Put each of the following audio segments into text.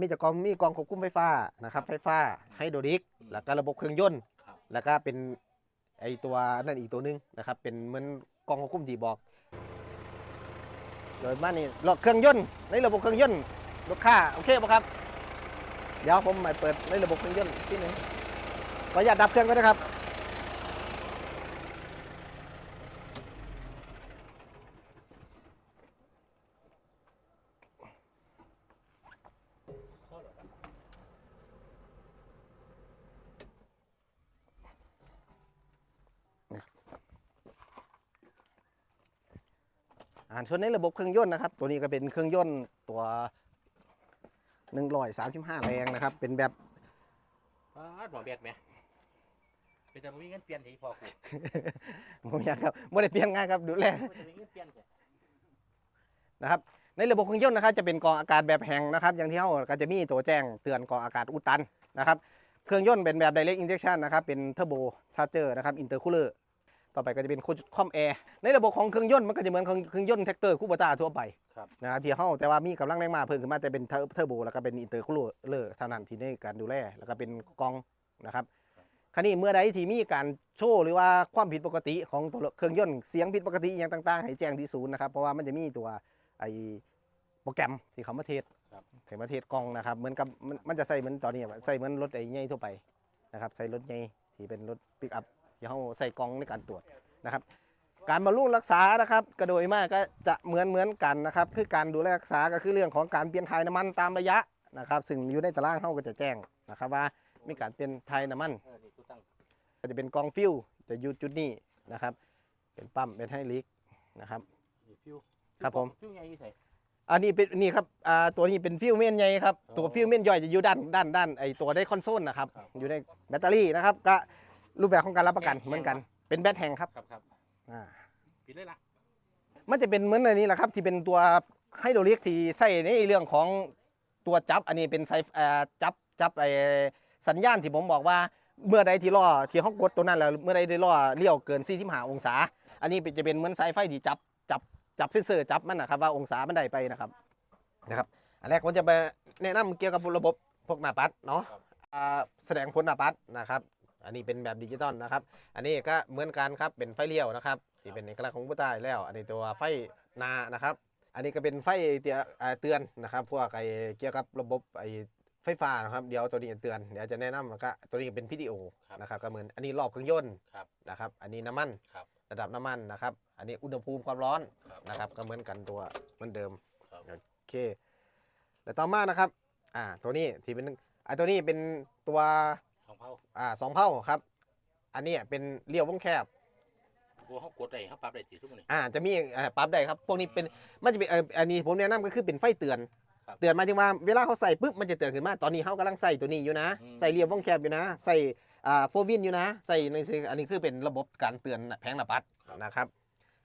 มีจะกองมีกองควบคุมไฟฟ้านะครับ ไฟฟ้าไฮดรอลิก แล้วก็ระบบเครื่องยนต์ ครับ แล้วก็เป็นไอตัวนั่นอีกตัวหนึงนะครับ เป็นเหมือนกองควบคุมที่บอก โดยบ้านนี้รถเครื่องยนต์ในระบบเครื่องยนต์ลูกค้าโอเคป่ะครับ เดี๋ยวผมมาเปิดในระบบเครื่องยนต์ที่หนึงขออนุญาตดับเครื่องก็ได้ครับ อ่าส่วนในระบบเครื่องยนต์นะครับ ตัวนี้ก็เป็นเครื่องยนต์ตัว135แรงนะครับ เป็นแบบป้าดหมอแบดไหมเป็นจะมีเงินเปลี่ยนที่พอกูผมอยากครับไม่ได้เปลี่ยนงานครับดูแลจะมีเงินเปลี่ยนเถอะนะครับ ในระบบเครื่องยนต์นะครับ จะเป็นกรองอากาศแบบแห้งนะครับ อย่างที่เขาก็จะมีตัวแจ้งเตือนกรองอากาศอุดตันนะครับ เครื่องยนต์เป็นแบบ direct injection นะครับ เป็น turbo charger นะครับ intercooler ต่อไปก็จะเป็นคอมแอร์ในระบบของเครื่องยนต์มันก็จะเหมือนเครื่องเครื่องยนต์แท็กเตอร์คูปต้าทั่วไปครับนะครับที่เขาแต่ว่ามีกำลังแรงม้าเพิ่มขึ้นมาแต่เป็นเทอร์โบแล้วก็เป็นอินเตอร์คูลเลอร์เท่านั้นที่ในการดูแลแล้วก็เป็นกองนะครับคราวนี้เมื่อใดที่มีการโชว์หรือว่าความผิดปกติของตัวเครื่องยนต์เสียงผิดปกติอย่างต่าง ๆ ให้แจ้งที่ศูนย์นะครับเพราะว่ามันจะมีตัวไอโปรแกรมที่เขามาเทสครับถึงมาเทสกล้องนะครับเหมือนกับมันมันจะใส่เหมือนตอนนี้ใส่เหมือนรถไอ้ใหญ่ทั่วไปนะครับใส่รถใหญ่ที่เป็นรถปิกอัพ ที่เขาใส่กล้องในการตรวจนะครับ การบำรุงรักษานะครับก็โดยมากก็จะเหมือนเหมือนกันนะครับ คือการดูแลรักษาก็คือเรื่องของการเปลี่ยนถ่ายน้ำมันตามระยะนะครับซึ่งอยู่ในตารางเขาก็จะแจ้งนะครับว่ามีการเปลี่ยนถ่ายน้ำมันเออนี่กูตั้งก็จะเป็นกองฟิวจะอยู่จุดนี้นะครับ เป็นปั๊มเป็นไฮลิกนะครับนี่ฟิวครับผมฟิวใหญ่ยี่ใส่อันนี้เป็นนี่ครับอ่าตัวนี้เป็นฟิวเมนใหญ่ครับอ๋อตัวฟิวเมนย่อยจะอยู่ด้านด้านด้านไอตัวได้คอนโซลนะครับครับอยู่ในแบตเตอรี่นะครับก็ รูปแบบของการรับประกันเหมือนกัน เป็นแบตแห้งครับครับครับอ่าปิดเลยล่ะมันจะเป็นเหมือนอันนี้แหละครับที่เป็นตัวไฮโดรลิกที่ใส่ในเรื่องของตัวจับ อันนี้เป็นไซเอ่อจับจับไอสัญญาณที่ผมบอกว่าเมื่อใดที่ล่อที่เขากดตัวนั้นแล้วเมื่อใดได้ล่อเลี้ยวเกิน 45 องศา อันนี้เป็นจะเป็นเหมือนสายไฟที่จับจับจับเซ็นเซอร์จับมันนะครับว่าองศามันได้ไปนะครับนะครับ อันแรกผมจะไปแนะนำเกี่ยวกับระบบพวกหน้าปัดเนาะอ่าแสดงผลหน้าปัดนะครับ อันนี้เป็นแบบดิจิตอลนะครับ อันนี้ก็เหมือนกันครับเป็นไฟเลี้ยวนะครับที่เป็นเอกลักษณ์ของผู้ใต้แล้ว อันนี้ตัวไฟนานะครับ อันนี้ก็เป็นไฟเตือนอ่าเตือนนะครับ พวกไอเกี่ยวกับระบบไอไฟฟ้านะครับเดี๋ยวตัวนี้จะเตือนเดี๋ยวจะแนะนำแล้วก็ตัวนี้เป็นวิดีโอนะครับก็เหมือนอันนี้รอบเครื่องยนต์ครับนะครับอันนี้น้ำมันครับระดับน้ำมันนะครับ อันนี้อุณหภูมิความร้อนครับนะครับก็เหมือนกันตัวเหมือนเดิมครับโอเคแล้วต่อมานะครับอ่าตัวนี้ที่เป็นอ่าตัวนี้เป็นตัวสอง เผาอ่าสองเผ่าครับ อันนี้เป็นเลี้ยววงแคบกูเขากดได้เขาปรับได้สี่ชั่วโมงนี่อ่าจะมีอ่าปรับได้ครับพวกนี้เป็นมันจะเป็นเอ่ออันนี้ผมแนะนำก็คือเป็นไฟเตือน ครับเตือนหมายถึงว่าเวลาเขาใส่ปุ๊บมันจะเตือนขึ้นมาตอนนี้เขากำลังใส่ตัวนี้อยู่นะ อืม ใส่เรียบวงแคบอยู่นะ ใส่อ่าโฟวินอยู่นะ ใส่ในอันนี้คือเป็นระบบการเตือนแผงหน้าปัดนะครับ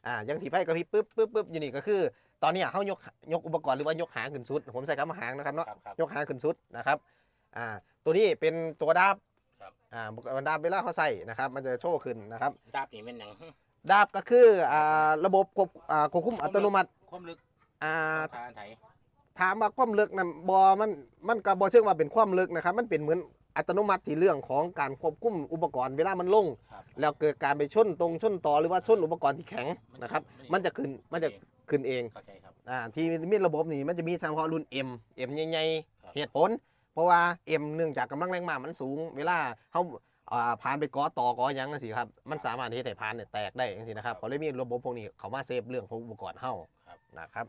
อ่าอยังที่ไฟกระพริบปุ๊บปุ๊บปุ๊บอยู่นี่ก็คือ ตอนนี้เขายกยกอุปกรณ์หรือว่ายกหางขึ้นสุด ผมใส่คำว่าหางนะครับเนาะ ครับครับยกหางขึ้นสุดนะครับ อ่า ตัวนี้เป็นตัวดาบ ครับ อ่าดาบเวลาเขาใส่นะครับ มันจะโชว์ขึ้นนะครับ ดาบนี่แม่นหยังหึดาบก็คืออ่าระบบควบอ่าควบคุมอัตโนมัติความลึกอ่าทางไถถามว่าความลึกนะบอมันมันก็บอเชื่อว่าเป็นความลึกนะครับ มันเป็นเหมือนอัตโนมัติที่เรื่องของการควบคุมอุปกรณ์เวลามันลงครับแล้วเกิดการไปชนตรงชนต่อหรือว่าชนอุปกรณ์ที่แข็งนะครับ มันจะขึ้นมันจะขึ้นเองเข้าใจครับอ่าที่มีระบบนี้มันจะมีเฉพาะรุ่น M M ใหญ่ครับๆเหตุผล เพราะว่า M เนื่องจากกำลังแรงม้ามันสูง เวลาเขาอ่าผ่านไปเกอต่อเกอหยังสิครับ มันสามารถที่จะให้ผ่านเนี่ยแตกได้จังซี่นะครับเขาเลยมีระบบพวกนี้เขามาเซฟเรื่องของอุปกรณ์เฮาครับนะครับ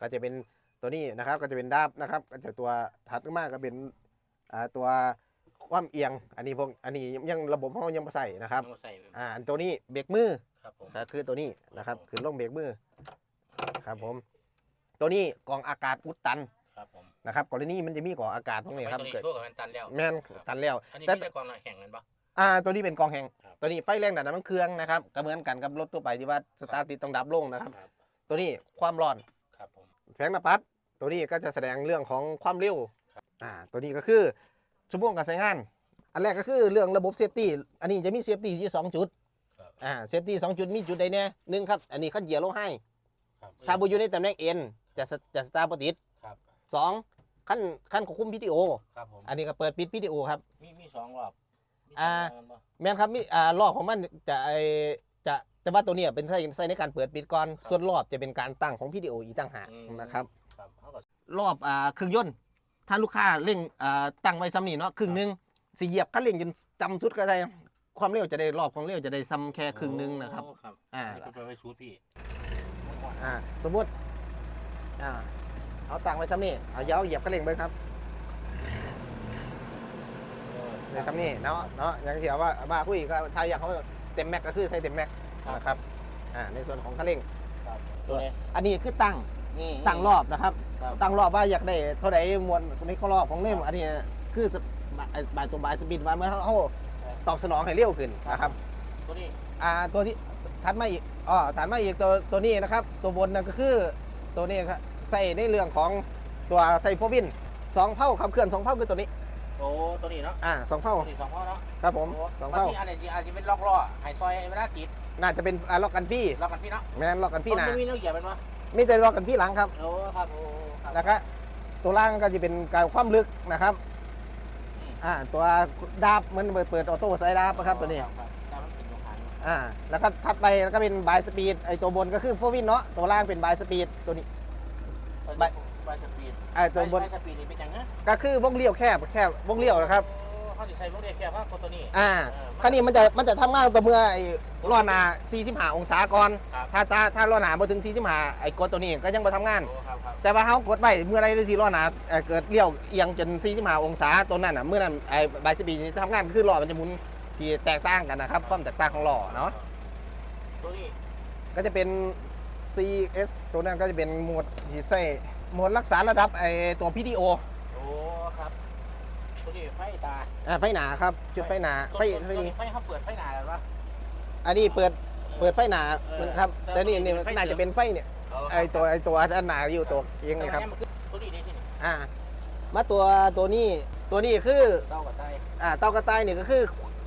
ก็จะเป็นตัวนี้นะครับก็จะเป็นดาบนะครับ ก็จะตัวถัดขึ้นมาก็เป็นอ่าตัวความเอียง อันนี้พวกอันนี้ยังระบบเฮายังบ่ใส่นะครับต้องใส่อ่าอันตัวนี้เบรกมือครับผมก็คือตัวนี้นะครับคือลงเบรกมือครับผม ตัวนี้กรองอากาศอุดตัน ครับผมนะครับกรณีมันจะมีกรองอากาศตรงนี้ครับไฟตัวนี้เกิดโชว์กับมันตันแล้วแม่นตันแล้วอันนี้แต่มีแต่กองแห่งกันปะอ่าตัวนี้เป็นกรองแห้งครับตัวนี้ไฟแรงดันน้ำมันเครื่องนะครับก็เหมือนกันกับรถทั่วไปที่ว่าสตาร์ทติดต้องดับลงนะครับครับ ตัวนี้ความร้อนครับผมแผงหน้าปัดตัวนี้ก็จะแสดงเรื่องของความเร็วอ่าตัวนี้ก็คือชั่วโมงการใช้งาน อันแรกก็คือเรื่องระบบเซฟตี้อันนี้จะมีเซฟตี้ที่สองจุดครับอ่าเซฟตี้สองจุดมีจุดใดเนี่ยหนึ่งครับ อันนี้ขั้นเหยียร์ลงให้ครับชาบูอยู่ในตำแหน่งเอ็นจะสจะสตาร์ทบ่ติดครับ สองขั้นขั้นควบคุมวิดีโอ ครับผมอันนี้ก็เปิดปิดวิดีโอครับ มีมีสองรอบมีอ่าสงรบบ่แม่นครับมีอ่ารอบของมันจะไอจะแต่ว่าตัวเนี้ยเป็นใช้ใช้ในการเปิดปิดก่อนส่วนรอบจะเป็นการตั้งของวิดีโออีกต่างหากอืมนะครับ ครับเขาก็รอบอ่าเครื่องยนต์ถ้าลูกค้าเร่งอ่าตั้งไว้ซ้ำนี่เนาะครึ่งหนึงสิเหยียบคันเร่งจนจำสุดก็ได้ ความเร็วจะได้รอบของเร็วจะได้ซ้ำแค่ครึ่งหนึงนะครับ โอ้ครับอ่านนี้เป็นไปสูตรพี่อ่าสมมุติอ่า เอาตั้งไว้ซ้ำนี่เอาเยาเหยียบคันเร่งไปครับในซ้ำนี่เนาะเนาะอย่างที่ว่าว่าคุยก็ทายอยากเขาเต็มแม็กก็คือใช้เต็มแม็กนะครับอ่าในส่วนของคันเร่งครับตัวนี้อันนี้คือตั้งอืมตั้งรอบนะครับครับ ตั้งรอบว่าอยากได้เท่าไหร่มวลในข้อรอบของเล่มอันนี้คือสบายบายตัวบายสปินว่าเมื่อเขาตอบสนองให้เร็วขึ้นนะครับ ตัวนี้อ่าตัวที่ถัดมาอีกอ๋อถัดมาอีกตัวตัวนี้นะครับ ตัวบนนั่นก็คือตัวนี้ครับ ใส่ในเรื่องของตัวไซโฟวินสองเผ่าขับเคลื่อนสองเผ่าคือตัวนี้โอ้ตัวนี้เนาะอ่าสองเผ่าตัวนี้สองพ่อเนาะครับผมโอ้สองบางเผ่าทีอันไหนสิอาจจะเป็นล็อกล้อให้ซอยเวลาติดน่าจะเป็นอ่าล็อกกันฟี่ล็อกกันพี่เนาะแมนล็อกกันฟี่นะไม่มีนิ้วเหยียบเป็นวะไม่แต่ล็อกกันฟี่หลังครับโอ้ครับโอ้ครับแล้วก็ตัวล่างก็จะเป็นการความลึกนะครับอืมอ่าตัวดาบเหมันเปิดเปิดออโต้ไซด์ดาบนะครับตัวนี้ครับแต่มันเป็นตัวหางอ่าแล้วก็ถัดไปแล้วก็เป็นบายสปีดไอตัวบนก็คือโฟวินเนาะตัวล่างเป็นบายสปีดตัวนี้ ใบใบสปีดไอตัวบนใบสปีดนี่เป็นยังไงก็คือวงเลี้ยวแคบแคบวงเลี้ยวนะครับโอ้เขาจะใส่พวกเรียกแค่ว่าตัวนี้อ่าเออคันนี้มันจะมันจะทำงานตัวเมื่อไอ้ล้อหนา45องศาก่อนครับถ้าถ้าถ้าล้อหนาบ่ถึง45ไอ้กดตัวนี้ก็ยังบ่ทำงานโอ้ครับครับแต่ว่าเขากดไว้เมื่อไรที่ล้อหนาเอ่อเกิดเลี้ยวเอียงจน45องศาตัวนั้นน่ะเมื่อนั้นไอ้บายสปีดนี่ทำงานคือล้อมันจะหมุนที่แตกต่างกันนะครับความแตกต่างของล้อเนาะตัวนี้ก็จะเป็น CS ตัวนั้นก็จะเป็นโหมดที่ใส่โหมดรักษาระดับไอตัวพีดีโอโอ้ครับตัวนี้ไฟตาอ่าไฟหนาครับ จุดไฟหนาไฟตัวไฟตัวนี้นี้ไฟเขาเปิดไฟหนาแล้ววะอันนี้เปิดเปิดไฟหนาเออมันครับแต่แต่นี่นี่มันเป็นไฟน่าจะเป็นไฟเนี่ยไอตัวไอตัวด้านหนาอยู่ตัวเอียงนี่ครับแต่ว่าเนี่ยมันคือตัวนี้ได้ที่นี่อ่ามาตัวตัวนี้ตัวนี้คือเต้ากับไตอ่าเต้ากระต่ายนี่ก็คือ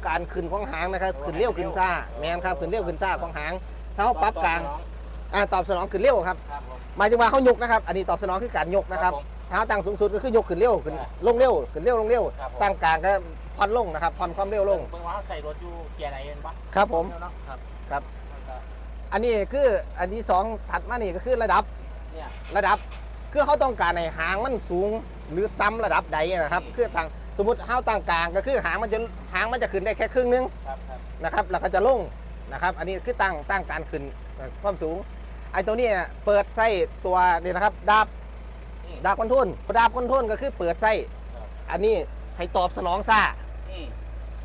การขึ้นของหางนะครับโอ้ขึ้นเร็วให้ขึ้นเร็วซ่าโอ้แมนครับขึ้นเร็วขึ้นซ่าของหางถ้าเขาปรับกลางต อบสนองอ่าตอบสนองขึ้นเร็วครับ ครับผม หมายถึงว่าเขายกนะครับ อันนี้ตอบสนองคือการยกนะครับผมเท้าตั้งสูงสุดก็คือยกขึ้นเร็วขึ้นอ่าลงเร็วขึ้นเร็วลงเร็วครับผม ตั้งกลางก็ผ่อนลงนะครับผ่อนความเร็วลง เบิ่งว่าเขาใส่รถอยู่เกียร์ไหนเห็นปะครับผม เนาะครับครับ แล้วก็อันนี้คืออันที่สองถัดมานี่ก็คือระดับ เนี่ย ระดับคือเขาต้องการในหางมันสูงหรือต่ำระดับใดนะครับอืมคือต่างสมมติเท้าตั้งกลางก็คือหางมันจะหางมันจะขึ้นได้แค่ครึ่งนึงครับครับนะครับแล้วก็จะลงนะครับ อันนี้คือตั้งตั้งการขึ้นความสูง ไอ้ตัวนี้เปิดไส้ตัวนี่นะครับดาบอืม ดาบคอนโทรลดาบคอนโทรลก็คือเปิดไส้ครับ อันนี้ให้ตอบสนองซ่า อืม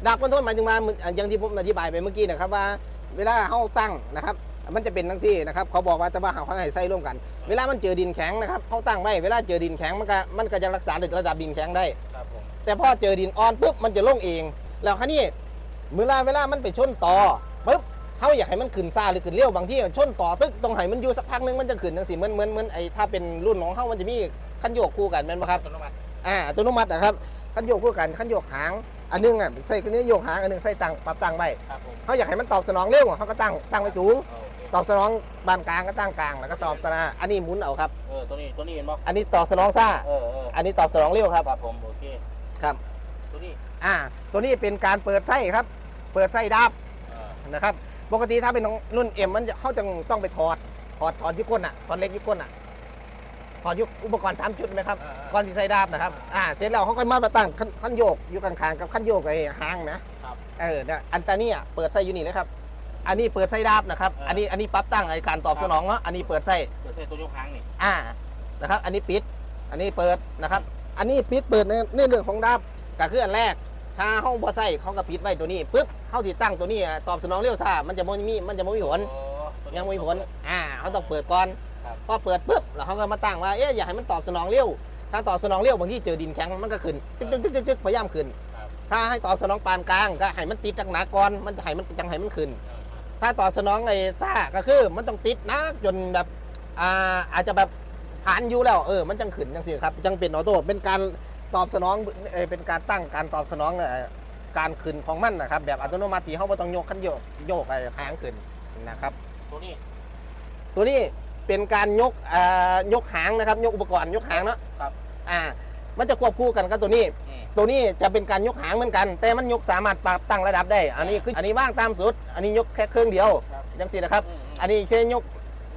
ดาบคอนโทรลหมายถึงว่าอย่างที่ผมอธิบายไปเมื่อกี้นะครับว่า เวลาเขาตั้งนะครับ มันจะเป็นทั้งซี่นะครับเขาบอกว่าแต่ว่าเขาให้ไส้ร่วมกัน เวลามันเจอดินแข็งนะครับเขาตั้งไว้เวลาเจอดินแข็งมันก็มันก็จะรักษาระดับดินแข็งได้ ครับผม แต่พอเจอดินอ่อนปุ๊บมันจะลงเอง แล้วคราวนี้เวลาเวลามันไปชนต่อปุ๊บ เขาอยากให้มันขึ้นซ่าหรือขึ้นเร็วบางที่ชนต่อตึกต้องให้มันอยู่สักพักนึงมันจะขึ้นจังสิเหมือนเหมือนเหมือนไอ้ถ้าเป็นรุ่นของเขามันจะมีขั้นโยกคู่กันแม่นปะครับอัตโนมัติอ่าอัตโนมัตินะครับขั้นโยกคู่กันขั้นโยกหางอันหนึงอะใส่ขั้นนี้โยกหางอันหนึงใส่ตังปรับตังไว้ครับผมเขาอยากให้มันตอบสนองเร็วเขาก็ตั้งตั้งไว้สูงโอเคตอบสนองบานกลางก็ตั้งกลางแล้วก็ตอบสนองอันนี้หมุนเอาครับเออตัวนี้ตัวนี้เห็นปะอันนี้ตอบสนองซ่าเออเอออันนี้ตอบสนองเร็วครับครับผมโอเคครับตัวนี้อ่าตัวนี้เป็นการเปิดไส้ครับ เปิดไส้ดับเออนะครับ ปกติถ้าเป็นของรุ่นเอ็มมันจะเขาจะต้องไปถอดถอดถอดยุก้นอะถอดเล็กยุก้นอะถอดยุคอุปกรณ์สามจุดไหมครับเออเออก่อนที่ใส่ดาบนะครับอ่าเสร็จแล้วเขาก็มาประตั้งขั้นขั้นโยกอยู่ข้างๆกับขั้นโยกไอ้หางนะครับเออเนี่ยอันตานี่อะเปิดไส้อยู่นี่เลยครับอันนี้เปิดไส้ดาบนะครับเอออัอันนี้อันนี้ปรับตั้งไอ้การตอบสนองเนาะ อันนี้เปิดไส้ เปิดใส่ตัวยกหางนี่ อ่า นะครับ อันนี้ปิด อันนี้เปิดนะครับ อันนี้ปิดเปิดในในเรื่องของดาบก็คืออันแรก ถ้าห้องบ่ใส่เขาก็ปิดไว้ตัวนี้ปุ๊บ เขาติดตั้งตัวนี้อะตอบสนองเร็วซ่ามันจะไม่มีมันจะไม่มีผลโอ้ตัวนี้ยังไม่มีผลอ่าเขาต้องเปิดก่อนครับ พอเปิดปุ๊บแล้วเขาก็มาตั้งว่าเอ๊ะอยากให้มันตอบสนองเร็วถ้าตอบสนองเร็วบางทีเจอดินแข็งมันก็ขึ้นจึ๊กจึ๊กจึ๊กจึ๊กจึ๊กพยายามขึ้น ครับถ้าให้ตอบสนองปานกลางก็ให้มันติดหนักๆก่อนมันจะให้มันจังให้มันขึ้นเออถ้าตอบสนองไอ้ซ่าก็คือมันต้องติดนะจนแบบอ่าอาจจะแบบผ่านอยู่แล้วเออมันจังขึ้นจังสิครับจังเป็นออโต้เป็นการตอบสนองเอ่อเป็นการตั้งการตอบสนองเอ่อ การขึ้นของมันนะครับ แบบอัตโนมัติที่เขาไม่ต้องยกขั้นโยกโยกไอ้หางขึ้นนะครับ ตัวนี้ ตัวนี้เป็นการยกอ่ายกหางนะครับ ยกอุปกรณ์ยกหางเนาะครับ อ่า มันจะควบคู่กันกับตัวนี้ อืม ตัวนี้จะเป็นการยกหางเหมือนกัน แต่มันยกสามารถปรับตั้งระดับได้ อันนี้คืออันนี้ว่างตามสุด อันนี้ยกแค่เครื่องเดียวครับ จังสีนะครับ อืมอืม อันนี้แค่ยก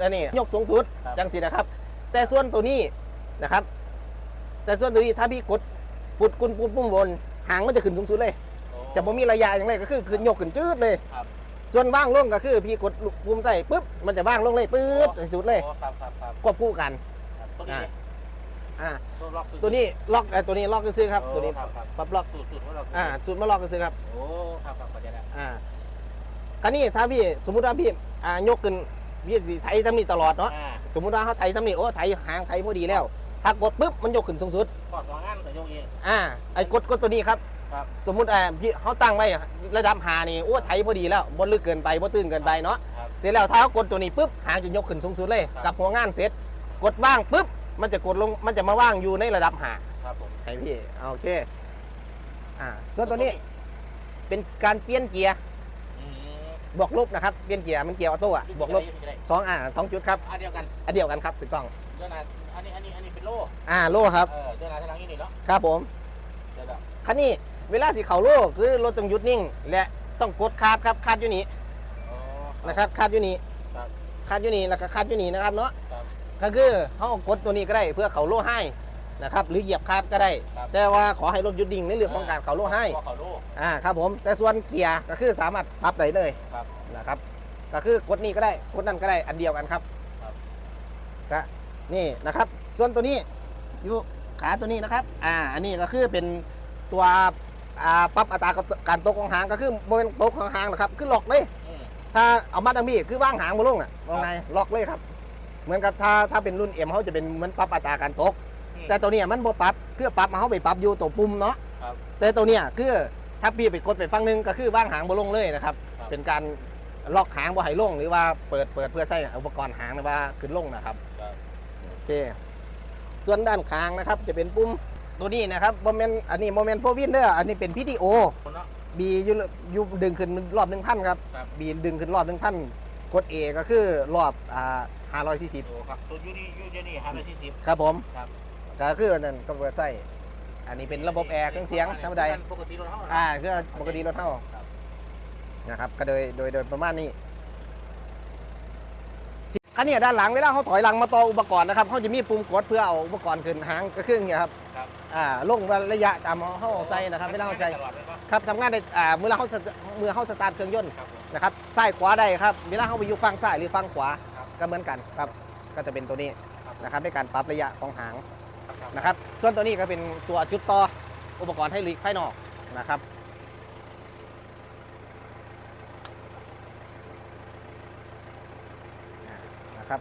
อันนี้ยกสูงสุดครับ จังสีนะครับ แต่ส่วนตัวนี้นะครับ แต่ส่วนตัวนี้ถ้าพี่กดปุดกุนปุดปุ่มบนหางมันจะขึ้นสูงสุดเลยโอ้ จะบ่มีระยะอย่างไรก็คือขึ้นยกขึ้นจืดเลย ครับส่วนว่างลงก็คือพี่กดปุ่มใต้ปุ๊บมันจะว่างลงเลยปื๊ดถึงสุดเลยโอ้ครับครับครับควบคู่กันครับตัวนี้อ่าตัวล็อกตัวนี้ล็อกเอ่อตัวนี้ล็อกซื้อๆครับโอ้ตัวนี้ครับครับปรับล็อกสูตรสูตรของเราอ่าสูตรมาล็อกซื้อๆครับโอ้ครับครับเข้าใจแล้วอ่าคันนี้ถ้าพี่สมมุติว่าพี่อ่ายกขึ้นพี่สีไถทำนี่ตลอดเนาะอ่าสมมุติว่าเขาไถทำนี่โอ้ไถหางไถพอดีแล้วถ้ากดปุ๊บมันยกขึ้นสูงสุด ปอดสองอันแต่ยกเองอ่าไอ้กดกดตัวนี้ครับ ครับ สมมุติอ่าพี่เขาตั้งไว้ระดับหานี่โอ้ไถพอดีแล้วบนลึกเกินไปบ่ตื้นเกินไปเนาะครับ เสร็จแล้วถ้าเขากดตัวนี้ปุ๊บหางจะยกขึ้นสูงสุดเลยครับ กับหัวงานเสร็จ กดว่างปุ๊บมันจะกดลงมันจะมาว่างอยู่ในระดับหาครับผมให้พี่เอาโอเคอ่าส่วนตัวนี้เป็นการเปลี่ยนเกียร์อืมบวกลบนะครับเปลี่ยนเกียร์มันเกียร์ออโต้อะบวกลบจุดอะไรสองอ่าสองจุดครับอันเดียวกันอันเดียวกันครับถูกต้องเดี๋ยวนะอันนี้อันนี้อันนี้เป็นโล่อ่าโล่ครับเออเดี๋ยวนะทางนี้นี่เนาะครับผม เดี๋ยวนะคันนี้ เวลาสีเขาโล่คือรถต้องหยุดนิ่ง และต้องกดคาดครับคาดอยู่นี่อ๋อนะครับคาดอยู่นี่ครับคาดอยู่นี่แล้วก็คาดอยู่นี่นะครับเนาะครับ ก็คือเขาเอากดตัวนี้ก็ได้เพื่อเขาโล่ให้นะครับหรือเหยียบคาดก็ได้ ครับ แต่ว่าขอให้รถหยุดนิ่งในเรื่องของการเขาโล่ให้เพราะเขาโล่อ่าครับผมแต่ส่วนเกียร์ก็คือสามารถปรับได้เลย ครับ นะครับก็คือกดนี้ก็ได้กดนั่นก็ได้อันเดียวกันครับครับ ก็นี่นะครับ ส่วนตัวนี้อยู่ขาตัวนี้นะครับ อ่า อันนี้ก็คือเป็นตัว อ่าปรับอัตราการตกของหางก็คือโมเมนตกของหางนะครับคือล็อกเลยอืม ถ้าเอามาดังพี่คือว่างหางบนลงอะว่าไงล็อกเลยครับ เหมือนกับถ้าถ้าเป็นรุ่นเอ็มเขาจะเป็นเหมือนปรับอัตราการตก อืมแต่ตัวเนี้ยมันบ่ปรับคือปรับมาเขาไปปรับอยู่ตัวปุ่มเนาะครับ แต่ตัวเนี้ยคือถ้าพี่ไปกดไปฟังหนึงก็คือว่างหางบนลงเลยนะครับ ครับ เป็นการล็อกหางบ่ให้ลงหรือว่าเปิดเปิดเพื่อใส่อุปกรณ์หางหรือว่าขึ้นลงนะครับ ครับ โอเค ส่วนด้านข้างนะครับจะเป็นปุ่ม ตัวนี้นะครับโมเมนอันนี้โมเมนต์โฟวินเด้ออันนี้เป็นพีดีโอคนเนาะบีอยู่อยู่ดึงขึ้นรอบหนึ่งพันครับครับ บีดึงขึ้นรอบหนึ่งพันกด A ก็คือรอบอ่าห้าร้อยสี่สิบโอ้ครับตัวยูนี่ยูเจนี่ห้าร้อยสี่สิบครับผมครับก็คืออันนั้นก็เปิดใส่อันนี้เป็นระบบแอร์เครื่องเสียงธรรมดาปกติเราเท่าไหร่อ่าคือปกติรถเท่าครับนะครับก็โดยโดยโดยประมาณนี้ที่คันนี้ด้านหลังเวลาเขาถอยหลังมาต่ออุปกรณ์นะครับเขาจะมีปุ่มกดเพื่อเอาอุปกรณ์ขึ้นหางก็คืออย่างเงี้ยครับครับ อ่าลงระยะตามเขาใส่นะครับเวลาเขาใส่ตลอดเลยปะครับทำงานได้อ่าเมื่อเขาเมื่อเขาสตาร์ทเครื่องยนต์นะครับซ้ายขวาได้ครับเวลาเขาไปอยู่ฝั่งซ้ายหรือฝั่งขวาก็เหมือนกันครับก็จะเป็นตัวนี้นะครับในการปรับระยะของหางนะครับ ส่วนตัวนี้ก็เป็นตัวจุดต่ออุปกรณ์ให้ลีกภายนอกนะครับนะครับ